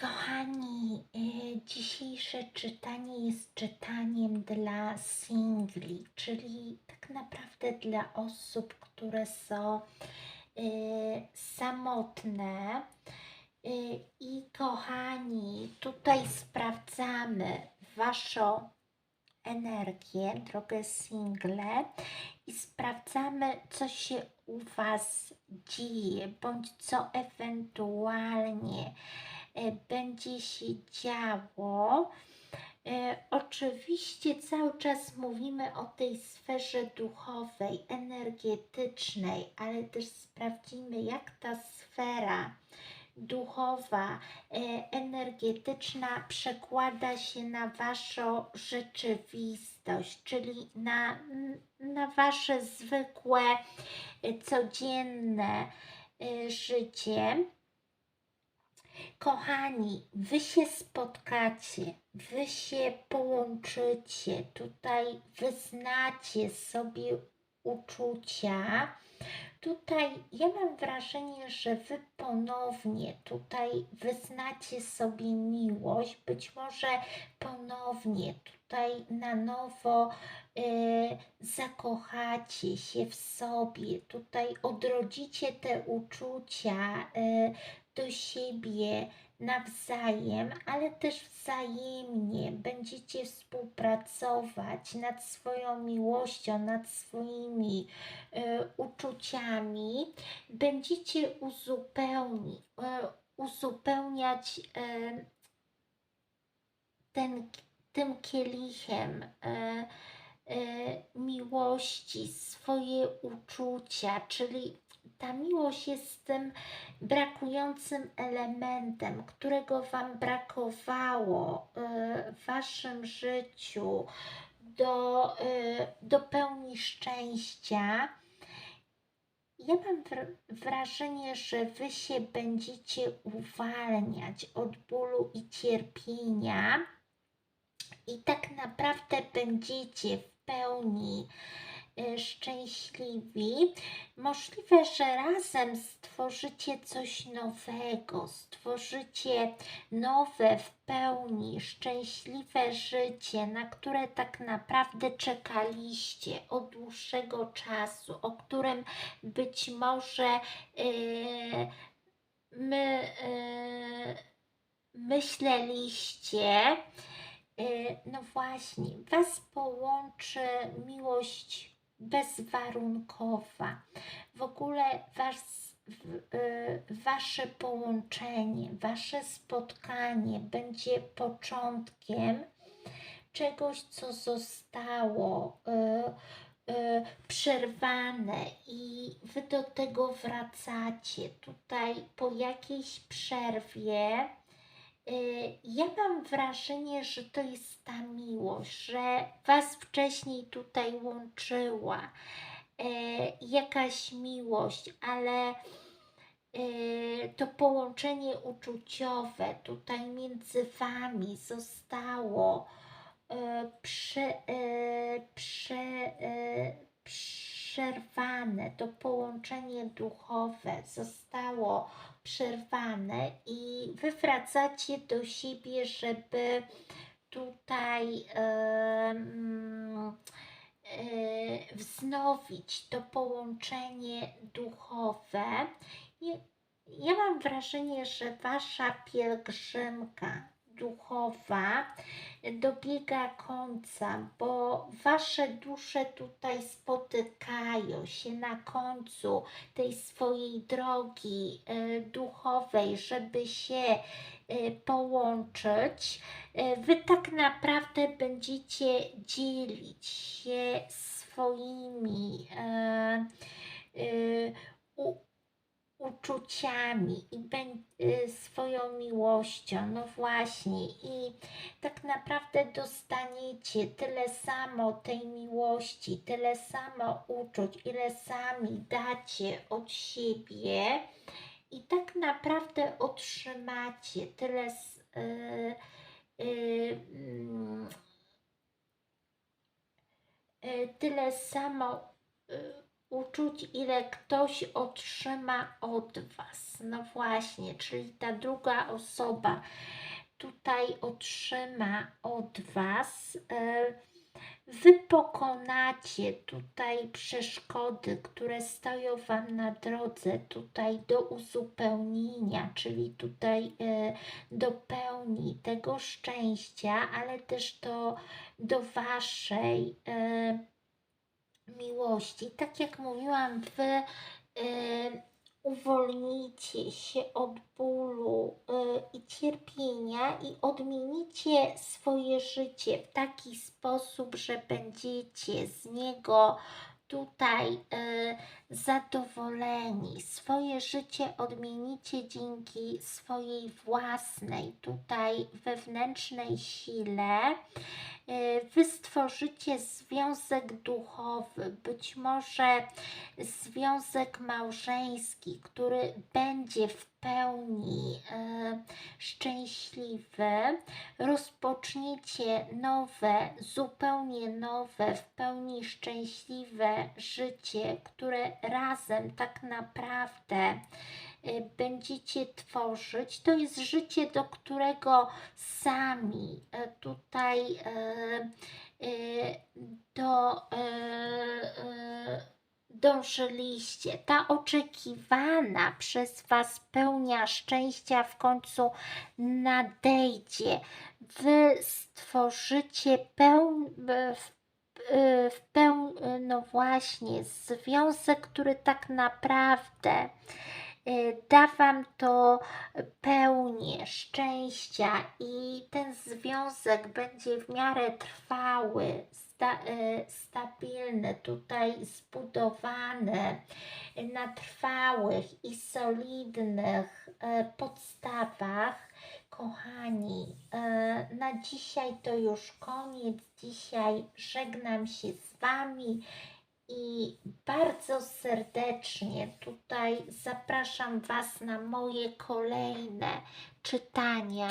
Kochani, y, dzisiejsze czytanie jest czytaniem dla singli, czyli tak naprawdę dla osób, które są y, samotne. Y, I kochani, tutaj sprawdzamy Waszą energię, drogę single, i sprawdzamy, co się u Was dzieje, bądź co ewentualnie będzie się działo. E, Oczywiście cały czas mówimy o tej sferze duchowej, energetycznej, ale też sprawdzimy, jak ta sfera duchowa, e, energetyczna przekłada się na Waszą rzeczywistość, czyli na, na Wasze zwykłe, e, codzienne e, życie. Kochani, wy się spotkacie, wy się połączycie, tutaj wyznacie sobie uczucia. Tutaj ja mam wrażenie, że wy ponownie tutaj wyznacie sobie miłość, być może ponownie tutaj na nowo y, zakochacie się w sobie, tutaj odrodzicie te uczucia y, do siebie nawzajem, ale też wzajemnie będziecie współpracować nad swoją miłością, nad swoimi y, uczuciami, będziecie uzupełni, y, uzupełniać y, ten, tym kielichem miłości swoje uczucia, czyli ta miłość jest tym brakującym elementem, którego Wam brakowało y, w Waszym życiu do, y, do pełni szczęścia. Ja mam wrażenie, że Wy się będziecie uwalniać od bólu i cierpienia i tak naprawdę będziecie w pełni szczęśliwi. Możliwe, że razem stworzycie coś nowego, stworzycie nowe, w pełni szczęśliwe życie, na które tak naprawdę czekaliście od dłuższego czasu, o którym być może yy, my yy, myśleliście. No właśnie, Was połączy miłość bezwarunkowa. W ogóle was, y, wasze połączenie, wasze spotkanie będzie początkiem czegoś, co zostało y, y, przerwane i wy do tego wracacie. Tutaj po jakiejś przerwie ja mam wrażenie, że to jest ta miłość, że Was wcześniej tutaj łączyła y, jakaś miłość, ale y, to połączenie uczuciowe tutaj między Wami zostało prze, prze, przerwane, to połączenie duchowe zostało przerwane i wy wracacie do siebie, żeby tutaj yy, yy, wznowić to połączenie duchowe. I ja mam wrażenie, że wasza pielgrzymka duchowa dobiega końca, bo wasze dusze tutaj spotykają się na końcu tej swojej drogi e, duchowej, żeby się e, połączyć. E, wy tak naprawdę będziecie dzielić się swoimi uczuciami i y, swoją miłością. No właśnie, i tak naprawdę dostaniecie tyle samo tej miłości, tyle samo uczuć, ile sami dacie od siebie, i tak naprawdę otrzymacie tyle. Yy, yy, yy, tyle samo uczuć, ile ktoś otrzyma od Was. No właśnie, czyli ta druga osoba tutaj otrzyma od Was. e, Wy pokonacie tutaj przeszkody, które stoją Wam na drodze, tutaj do uzupełnienia, czyli tutaj e, do pełni tego szczęścia, ale też do, do Waszej e, miłości. Tak jak mówiłam, Wy e, uwolnicie się od bólu e, i cierpienia i odmienicie swoje życie w taki sposób, że będziecie z niego tutaj e, zadowoleni. Swoje życie odmienicie dzięki swojej własnej tutaj wewnętrznej sile. E, Wy stworzycie związek duchowy, być może związek małżeński, który będzie w pełni e, szczęśliwy. Rozpoczniecie nowe, zupełnie nowe, w pełni szczęśliwe życie, które razem tak naprawdę będziecie tworzyć. To jest życie, do którego sami e, tutaj e, do, dążyliście. Ta oczekiwana przez Was pełnia szczęścia w końcu nadejdzie. Wy stworzycie w, w peł, no właśnie, związek, który tak naprawdę y, da Wam to pełnię szczęścia i ten związek będzie w miarę trwały, sta, y, stabilny, tutaj zbudowany na trwałych i solidnych e, podstawach. Kochani, na dzisiaj to już koniec. Dzisiaj żegnam się z Wami i bardzo serdecznie tutaj zapraszam Was na moje kolejne czytania.